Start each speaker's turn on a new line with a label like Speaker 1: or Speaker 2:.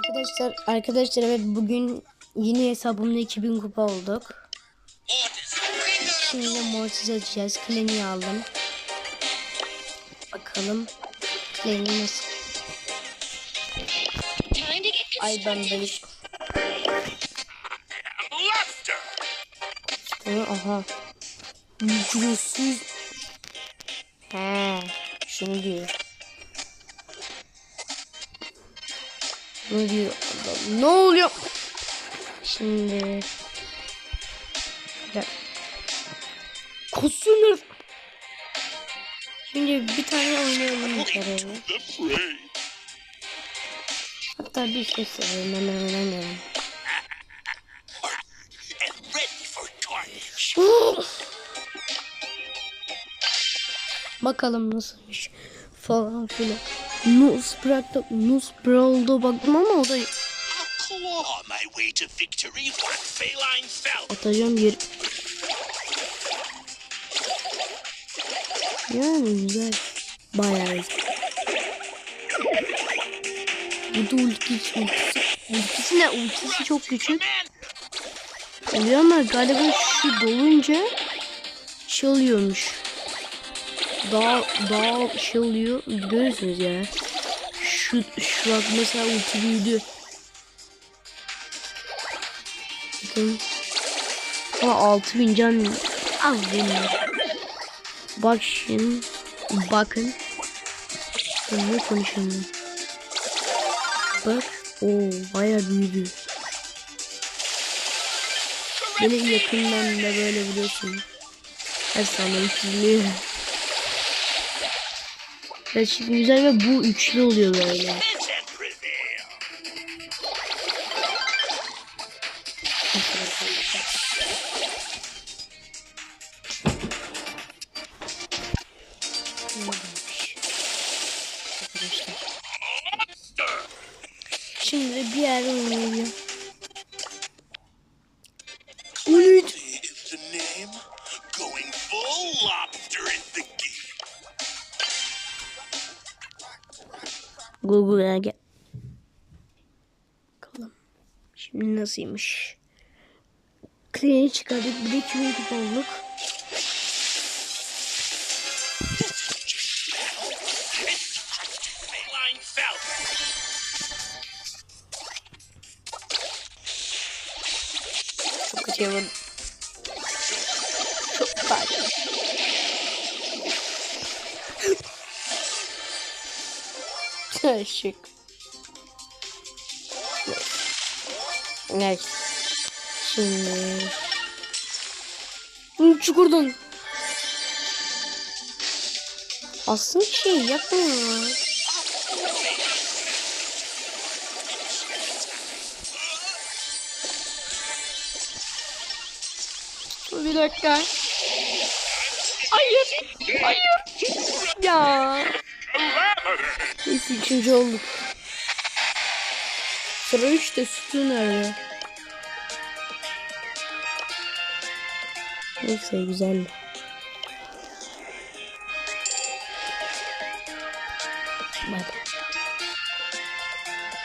Speaker 1: Arkadaşlar arkadaşlar evet bugün yeni hesabımda 2000 kupa olduk. Şimdi Mortis açacağız. Clan'i aldım. Bakalım Clan'i nasıl? Ay ben böyle aha. Ücretsiz. He, şunu diyor. Ne diyor adam? Ne oluyor? Şimdi Ya. Kusuyor. Şimdi bir tane oynayalım
Speaker 2: fray.
Speaker 1: Hatta bir şey söyleyeyim hemen oynayalım. Bakalım nasılmış falan filan. Nus bıraktım. Nus Brawl'da baktım ama o da
Speaker 2: I'll claw my way to victory one feline fell.
Speaker 1: atacağım bir. Yani güzel. Bayağı iyi. Bu da ulti ultisi. Ultisi ne? Ultisi çok küçük. Oluyor ama galiba şu dolunca oluyormuş. Daha daha şey oluyor. Görüyorsunuz ya. Şu, şu bak mesela ulti büyüdü. Bakın. Ama 6000 can az benim. Bak şimdi. Bakın. Ben ne konuşuyorum? Bak. Oo bayağı büyüdü. Böyle yakından da böyle vuruyorsun. Her ikiliyor. Gerçekten güzel ve bu üçlü oluyor böyle. Şimdi bir yer oynayacağım. Google'a gel. Bakalım. Şimdi nasılmış? Clean'i çıkardık. Bir de kimin
Speaker 2: fell.
Speaker 1: Çok yapalım. Çok pardon. Şık. Evet. Şimdi... Hı, Çukurdan. Aslında şey yapmıyor. Bir dakika. Hayır. Hayır. Neyse ikinci olduk. Sıra 3'te sütun nerede? Neyse güzel. Bye bye.